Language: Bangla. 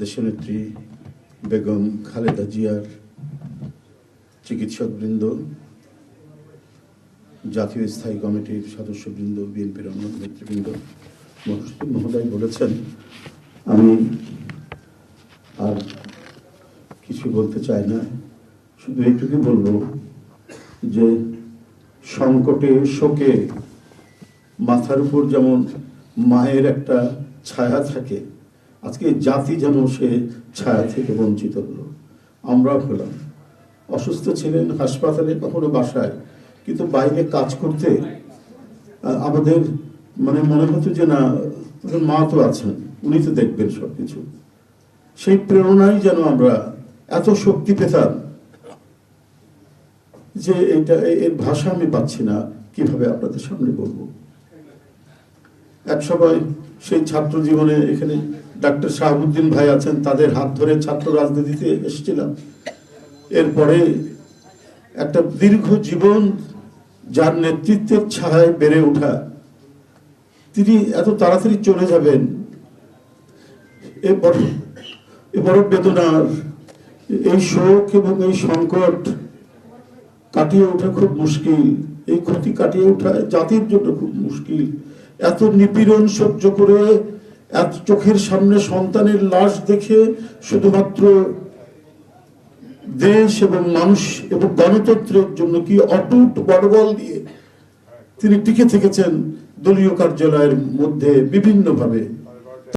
দেশনেত্রী বেগম খালেদা জিয়ার চিকিৎসকবৃন্দ, জাতীয় স্থায়ী কমিটির সদস্যবৃন্দ, বিএনপির অন্য নেতৃবৃন্দ মহোদয়- মহোদয় বলেছেন, আমি আর কিছু বলতে চাই না। শুধু এইটুকু বলব যে সংকটে, শোকে মাথার উপর যেমন মায়ের একটা ছায়া থাকে আজকে জাতি যেন সে ছায়া থেকে বঞ্চিত হলো। আমরা হলাম। অসুস্থ ছিলেন হাসপাতালে, কখনো বাসায়। কিন্তু বাইরে কাজ করতে আমাদের মানে মনে হতো যে না মা তো আছেন, উনি তো দেখবেন সবকিছু। সেই প্রেরণাই যেন আমরা এত শক্তি পেতাম যে এটা, এর ভাষা আমি পাচ্ছি না, কীভাবে আপনাদের সামনে বলব? এক সময় সেই ছাত্র জীবনে এখানে ডাক্তার শাহাবুদ্দিন ভাই আছেন, তাদের হাত ধরে ছাত্র রাজনীতিতে এসেছিলাম। এরপরে একটা দীর্ঘ জীবন যার নেতৃত্বের ছায়ায় বেড়ে ওঠা। তিনি এত তাড়াতাড়ি চলে যাবেন এ বড় বেদনার, এই শোক এবং এই সংকট কাটিয়ে ওঠা খুব মুশকিল, এই ক্ষতি কাটিয়ে ওঠা জাতির জন্য খুব মুশকিল। এত নিপীড়ন সহ্য করে এত চোখের সামনে সন্তানের লাশ দেখে শুধুমাত্র দেশ এবং মানুষ এবং গণতন্ত্রের জন্য কি অটুট বড়বল দিয়ে তিনি টিকে থেকেছেন দলীয় কার্যালয়ের মধ্যে বিভিন্নভাবে।